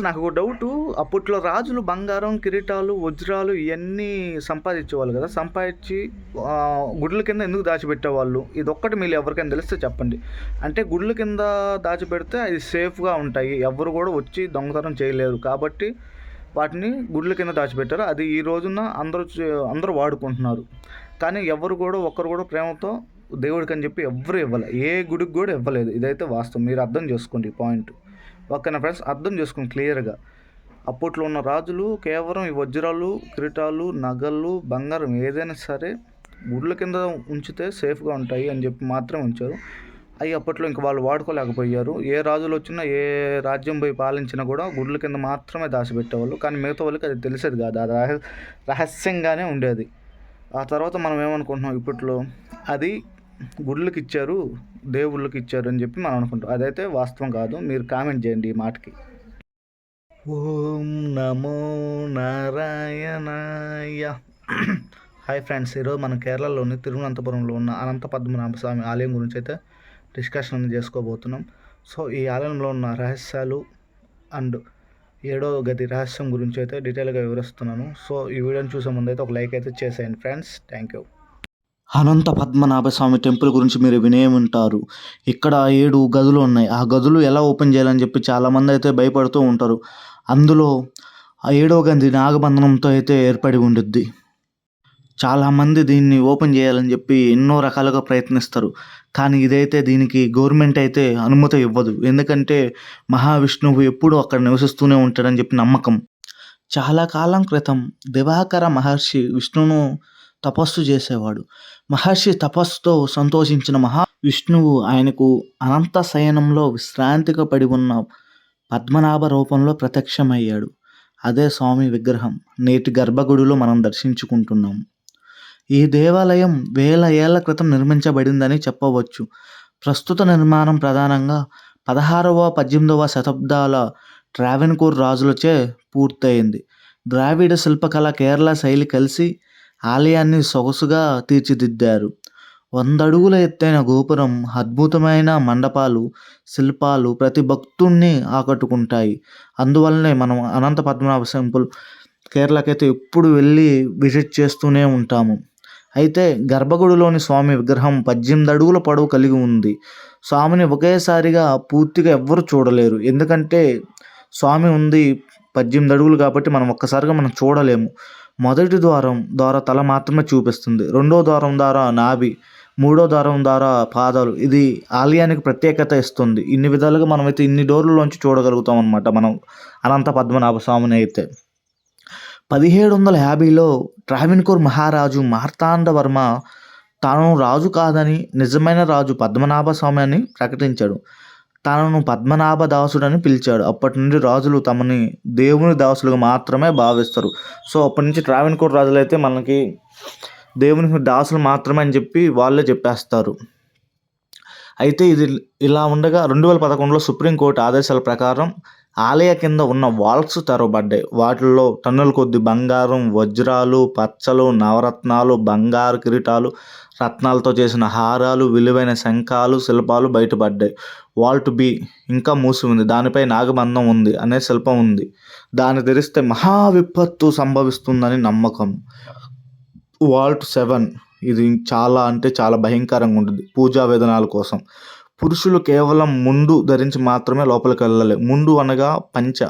నాకు ఒక డౌటు అప్పట్లో రాజులు బంగారం కిరీటాలు వజ్రాలు ఇవన్నీ సంపాదించేవాళ్ళు కదా. సంపాదించి గుడ్ల కింద ఎందుకు దాచిపెట్టేవాళ్ళు? ఇది ఒక్కటి మీరు ఎవరికైనా తెలిస్తే చెప్పండి. అంటే గుడ్ల కింద దాచిపెడితే అది సేఫ్గా ఉంటాయి. ఎవరు కూడా వచ్చి దొంగతనం చేయలేరు. కాబట్టి వాటిని గుడ్ల కింద దాచిపెట్టారు. అది ఈ రోజున అందరూ చే- అందరూ వాడుకుంటున్నారు. కానీ ఎవరు కూడా ఒక్కరు కూడా ప్రేమతో దేవుడికి అని చెప్పి ఎవరు ఇవ్వలే. ఏ గుడికి కూడా ఇవ్వలేదు. ఇదైతే వాస్తవం. మీరు అర్థం చేసుకోండి ఈ పాయింట్. ఓకేనా ఫ్రెండ్స్ అర్థం చేసుకుని క్లియర్గా. అప్పట్లో ఉన్న రాజులు కేవలం ఈ వజ్రాలు కిరీటాలు నగలు బంగారం ఏదైనా సరే గుడ్ల కింద ఉంచితే సేఫ్గా ఉంటాయి అని చెప్పి మాత్రమే ఉంచారు. అవి అప్పట్లో ఇంక వాళ్ళు వాడుకోలేకపోయారు. ఏ రాజులు వచ్చినా ఏ రాజ్యం పోయి పాలించినా కూడా గుడ్ల కింద మాత్రమే దాచిపెట్టేవాళ్ళు. కానీ మిగతా వాళ్ళకి అది తెలిసేది కాదు. అది రహస్యంగానే ఉండేది. ఆ తర్వాత మనం ఏమనుకుంటున్నాం ఇప్పట్లో? అది గుడ్లకి ఇచ్చారు దేవుళ్ళకి ఇచ్చారు అని చెప్పి మనం అనుకుంటాం. అదైతే వాస్తవం కాదు. మీరు కామెంట్ చేయండి ఈ మాటకి. ఓం నమో నారాయణాయ. హాయ్ ఫ్రెండ్స్ ఈరోజు మన కేరళలోని తిరువనంతపురంలో ఉన్న అనంత పద్మనాభ స్వామి ఆలయం గురించి అయితే డిస్కషన్ చేసుకోబోతున్నాం. సో ఈ ఆలయంలో ఉన్న రహస్యాలు అండ్ ఏడో గది రహస్యం గురించి అయితే డీటెయిల్గా వివరిస్తున్నాను. సో ఈ వీడియోని చూసే ముందు అయితే ఒక లైక్ అయితే చేసేయండి friends. Thank you. Anantha Padmanabha Swamy temple గురించి మీరు వినే ఉంటారు. ఇక్కడ ఏడు గదులు ఉన్నాయి. ఆ గదులు ఎలా ఓపెన్ చేయాలని చెప్పి చాలామంది అయితే భయపడుతూ ఉంటారు. అందులో ఆ ఏడవ గది నాగబంధనంతో అయితే ఏర్పడి ఉండుద్ది. చాలామంది దీన్ని ఓపెన్ చేయాలని చెప్పి ఎన్నో రకాలుగా ప్రయత్నిస్తారు. కానీ ఇదైతే దీనికి గవర్నమెంట్ అయితే అనుమతి ఇవ్వదు. ఎందుకంటే మహావిష్ణువు ఎప్పుడూ అక్కడ నివసిస్తూనే ఉంటాడని చెప్పి నమ్మకం. చాలా కాలం క్రితం దివాకర మహర్షి విష్ణును తపస్సు చేసేవాడు. మహర్షి తపస్సుతో సంతోషించిన మహా విష్ణువు ఆయనకు అనంత శయనంలో విశ్రాంతిగా పడి ఉన్న పద్మనాభ రూపంలో ప్రత్యక్షమయ్యాడు. అదే స్వామి విగ్రహం నేటి గర్భగుడిలో మనం దర్శించుకుంటున్నాం. ఈ దేవాలయం వేల ఏళ్ళ క్రితం నిర్మించబడిందని చెప్పవచ్చు. ప్రస్తుత నిర్మాణం ప్రధానంగా పదహారవ పద్దెనిమిదవ శతాబ్దాల ట్రావెన్కూర్ రాజులచే పూర్తయింది. ద్రావిడ శిల్పకళ కేరళ శైలి కలిసి ఆలయాన్ని సొగసుగా తీర్చిదిద్దారు. వందడుగుల ఎత్తైన గోపురం అద్భుతమైన మండపాలు శిల్పాలు ప్రతి భక్తుణ్ణి ఆకట్టుకుంటాయి. అందువల్లనే మనం అనంత పద్మనాభ టెంపుల్ కేరళకైతే ఎప్పుడు వెళ్ళి విజిట్ చేస్తూనే ఉంటాము. అయితే గర్భగుడిలోని స్వామి విగ్రహం పద్దెనిమిది అడుగుల పొడవు కలిగి ఉంది. స్వామిని ఒకేసారిగా పూర్తిగా ఎవ్వరు చూడలేరు. ఎందుకంటే స్వామి ఉంది పద్దెనిమిది అడుగులు కాబట్టి మనం ఒక్కసారిగా మనం చూడలేము. మొదటి ద్వారం ద్వారా తల మాత్రమే చూపిస్తుంది. రెండో ద్వారం ద్వారా నాభి మూడో ద్వారం ద్వారా పాదాలు. ఇది ఆలయానికి ప్రత్యేకత ఇస్తుంది. ఇన్ని విధాలుగా మనమైతే ఇన్ని డోర్లలోంచి చూడగలుగుతాం అనమాట మనం. అనంత పద్మనాభ స్వామిని అయితే. పదిహేడు వందల యాభైలో ట్రావెన్కోర్ మహారాజు మార్తాండవర్మ తాను రాజు కాదని నిజమైన రాజు పద్మనాభ స్వామి అని ప్రకటించాడు. తనను పద్మనాభ దాసుడని పిలిచాడు. అప్పటి నుండి రాజులు తమని దేవుని దాసులుగా మాత్రమే భావిస్తారు. సో అప్పటి నుంచి ట్రావెన్కోర్ రాజులు అయితే మనకి దేవుని దాసులు మాత్రమే అని చెప్పి వాళ్ళే చెప్పేస్తారు. అయితే ఇది ఇలా ఉండగా రెండు వేల పదకొండులో సుప్రీంకోర్టు ఆదేశాల ప్రకారం ఆలయ కింద ఉన్న వాల్స్ తెరవబడ్డాయి వాటిల్లో టన్నుల కొద్ది బంగారం వజ్రాలు పచ్చలు నవరత్నాలు బంగారు కిరీటాలు రత్నాలతో చేసిన హారాలు విలువైన శంఖాలు శిల్పాలు బయటపడ్డాయి. వాల్ట్ బి ఇంకా మూసి ఉంది. దానిపై నాగబంధం ఉంది అనే శిల్పం ఉంది. దాన్ని తెరిస్తే మహా విపత్తు సంభవిస్తుందని నమ్మకం. వాల్ట్ సెవెన్ ఇది చాలా అంటే చాలా భయంకరంగా ఉంటుంది పూజా విధానాల కోసం. పురుషులు కేవలం ముండు ధరించి మాత్రమే లోపలికి వెళ్ళాలి. ముండు అనగా పంచ.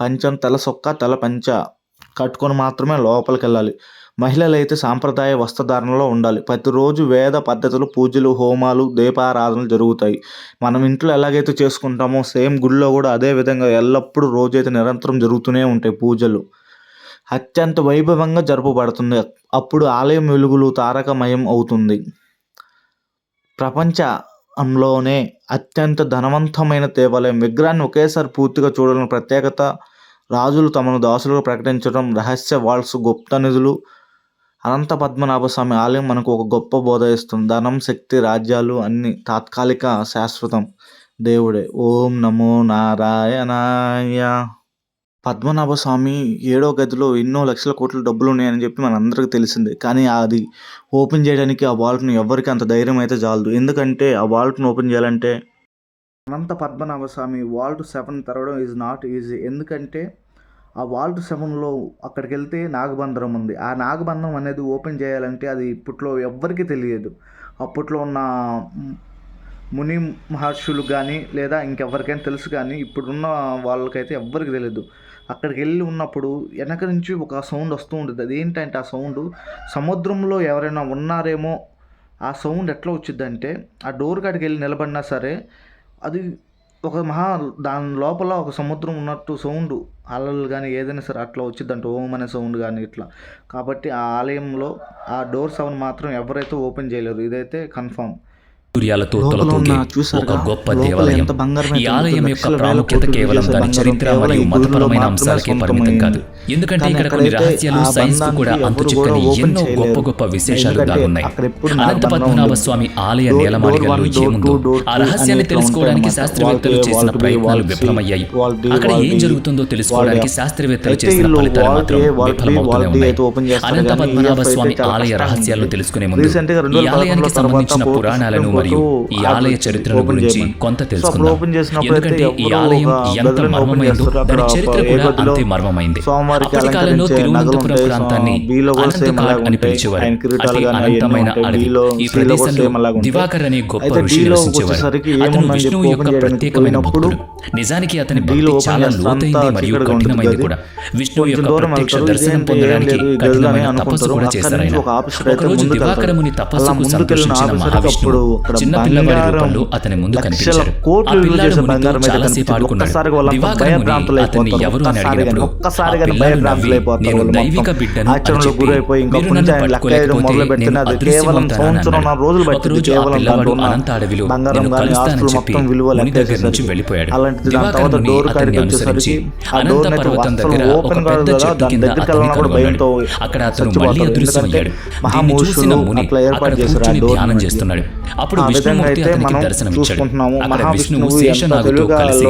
పంచం తల సొక్క తల పంచ. కట్టుకొని మాత్రమే లోపలికి వెళ్ళాలి మహిళలు అయితే సాంప్రదాయ వస్త్రధారణలో ఉండాలి. ప్రతిరోజు వేద పద్ధతులు పూజలు హోమాలు దీపారాధనలు జరుగుతాయి. మనం ఇంట్లో ఎలాగైతే చేసుకుంటామో సేమ్ గుడిలో కూడా అదే విధంగా ఎల్లప్పుడూ రోజైతే నిరంతరం జరుగుతూనే ఉంటాయి పూజలు. అత్యంత వైభవంగా జరపబడుతుంది. అప్పుడు ఆలయం వెలుగులు తారకమయం అవుతుంది. ప్రపంచంలోనే అత్యంత ధనవంతమైన దేవాలయం. విగ్రహాన్ని ఒకేసారి పూర్తిగా చూడాలని ప్రత్యేకత రాజులు తమను దాసులుగా ప్రకటించడం రహస్య వాల్స్ గుప్త నిధులు. అనంత పద్మనాభ స్వామి ఆలయం మనకు ఒక గొప్ప బోధ ఇస్తుంది. ధనం శక్తి రాజ్యాలు అన్ని తాత్కాలిక శాశ్వతం. దేవుడే ఓం నమో నారాయణాయ. పద్మనాభ స్వామి ఏడో గదిలో ఎన్నో లక్షల కోట్ల డబ్బులు ఉన్నాయని చెప్పి మనందరికీ తెలిసిందే. కానీ అది ఓపెన్ చేయడానికి ఆ వాల్ట్ని ఎవరికి అంత ధైర్యం అయితే చాలదు. ఎందుకంటే ఆ వాల్ట్ని ఓపెన్ చేయాలంటే అనంత పద్మనాభ స్వామి వాల్ట్ సెవెన్ తెరవడం ఈజ్ నాట్ ఈజీ ఎందుకంటే ఆ వాల్ట్ సెవెన్లో అక్కడికి వెళ్తే నాగబంధనం ఉంది. ఆ నాగబంధనం అనేది ఓపెన్ చేయాలంటే అది ఇప్పట్లో ఎవ్వరికీ తెలియదు. అప్పట్లో ఉన్న ముని మహర్షులు కానీ లేదా ఇంకెవరికైనా తెలుసు కానీ ఇప్పుడున్న వాళ్ళకైతే ఎవ్వరికి తెలియదు అక్కడికి వెళ్ళి ఉన్నప్పుడు వెనక నుంచి ఒక సౌండ్ వస్తూ ఉంటుంది. అది ఏంటంటే ఆ సౌండ్? సముద్రంలో ఎవరైనా ఉన్నారేమో ఆ సౌండ్ ఎట్లా వచ్చిందంటే ఆ డోర్ కాడికి వెళ్ళి నిలబడినా సరే అది ఒక మహా దాని లోపల ఒక సముద్రం ఉన్నట్టు సౌండ్. అలలు కానీ ఏదైనా సరే అట్లా వచ్చిందంట ఓం అనే సౌండ్ కానీ ఇట్లా. కాబట్టి ఆ ఆలయంలో ఆ డోర్ సెవెన్ మాత్రం ఎవరైతే ఓపెన్ చేయలేరు. ఇదైతే కన్ఫామ్. సూర్యాలతో తొలతూగే? ఒక గొప్ప దేవాలయం ఈ ఆలయం యొక్క ప్రాముఖ్యత కేవలం దాని చరిత్ర మరియు మతపరమైన అంశాలకే పరిమితం. కాదు ఎందుకంటే ఇక్కడ కొన్ని రహస్యాలు సైన్స్కు కూడా అంతు చిక్కని ఎన్నో గొప్ప. గొప్ప విశేషాలు దాగున్నాయి అనంత పద్మనాభ. స్వామి ఆలయ నేలమాళిగల్లో ఏముందో ఆ రహస్యాన్ని తెలుసుకోవడానికి శాస్త్రవేత్తలు చేసిన. ప్రయత్నాలు విఫలమయ్యాయి అక్కడ ఏం జరుగుతుందో తెలుసుకోవడానికి. శాస్త్రవేత్తలు చేసిన ఫలితాలు మాత్రం విఫలమవుతూనే ఉన్నాయి అనంత పద్మనాభ స్వామి ఆలయ రహస్యాలను. తెలుసుకునే ముందు ఈ 2011 ఆలయానికి సంబంధించిన పురాణాలను మరియు ఈ ఆలయ చరిత్రను ఓపెన్ గురించి. కొంత తెలుసుకుందాం ఎందుకంటే ఈ ఆలయం ఎంత మర్మమైందో. దాని చరిత్ర కూడా అంతే మర్మమైంది అప్పటి కాలంలో తిరువనంతపురం. ప్రాంతాన్ని బీలో కూడా అనంత సేమ్ కాడ్ అలాగే అని. పిలిచేవారు అతి అనంతమైన. అడవి ఈ ప్రదేశంలో. దివాకర్ అనే గొప్ప ఋషి నివసించేవారు అతను విష్ణువు యొక్క ప్రత్యేకమైన భక్తుడు నిజానికి అతని భక్తి చాలా లోతైంది మరియు కఠినమైంది. కూడా విష్ణువు యొక్క ప్రత్యక్ష. దర్శనం పొందడానికి కఠినమైన తపస్సు. కూడా చేశారు ఆయన ఒకరోజు ముందుకు దివాకర వెళ్తాడు. ముని అలా తపస్సుకు సంతోషించిన మహావిష్ణువు అక్కడ రూపంలో అతని ముందు కనిపించారు ఆ పిల్లాడు మునితో చాలాసేపు. ఆడుకున్నాడు దివాకర ముని అతన్ని. ఎవరు అని అడిగినప్పుడు ఆ పిల్లాడు నవ్వి, నేను దైవిక. బిడ్డను అని చెప్పి మీరు నన్ను పట్టుకోలేకపోతే నేను అన్నాడు. ఆ పిల్లవాడు అనంత అడవిలో నేను కలుస్తానని చెప్పి ముని దగ్గర నుంచి వెళ్ళిపోయాడు దివాకర ముని అతన్ని అనుసరించి అనంత పర్వతం దగ్గర ఒక పెద్ద చెట్టు కింద అతన్ని కనుగొన్నాడు అక్కడ అతను. మళ్ళీ అదృశ్యమయ్యాడు దీన్ని చూసిన ముని అక్కడ కూర్చుని ధ్యానం. చేస్తున్నాడు అప్పుడు విధంగా విష్ణుమూర్తి అతనికి దర్శనమిచ్చాడు. అక్కడ విష్ణువు శేషనాగుతో కలిసి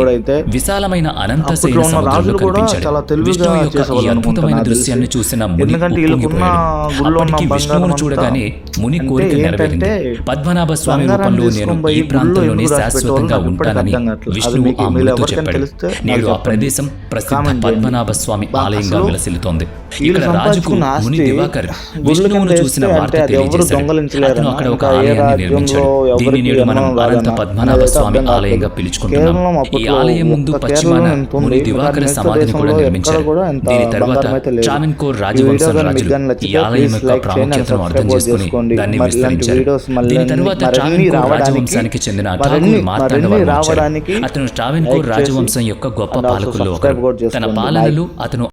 విశాలమైన అనంత ఉన్న సముద్రంలో కనిపించాడు. విష్ణువు యొక్క ఈ అద్భుతమైన దృశ్యాన్ని. చూసిన ముని అప్పటికి విష్ణువును చూడగానే ముని కోరిక నెరవేరింది. పద్మనాభ స్వామి రూపంలో నేను ఈ ప్రాంతంలోనే శాశ్వతంగా ఉంటానని విష్ణువు ఆ మునితో చెప్పాడు. నేడు ఆ. ప్రదేశం ప్రసిద్ధ. పద్మనాభ స్వామి ఆలయంగా విలసిల్లుతోంది. ఇక్కడ రాజుకు ముని దివాకర్ విష్ణువును చూసిన వార్త తెలియజేశాడు. అతను అక్కడ ఒక ఆలయాన్ని నిర్మించాడు. దీన్ని ఎవరికి నేడు మనం అనంత పద్మనాభ స్వామి ఆలయంగా. పిలుచుకుంటున్నాం. ఈ ఆలయం ముందు పశ్చిమాన ముని దివాకర సమాధిని కూడా నిర్మించారు. దీని తర్వాత ఈ రాజవంశం రాజులు ఈ ఆలయం యొక్క ప్రాముఖ్యతను అర్థం చేసుకుని దాన్ని విస్తరించారు. దీని తర్వాత ట్రావెన్కోర్ రాజవంశానికి చెందిన ఠాకూర్ మార్తాండ వచ్చారు. అతను ట్రావెన్కోర్ రాజవంశం యొక్క గొప్ప పాలకుల్లో ఒకరు. తన. పాలనలు అతను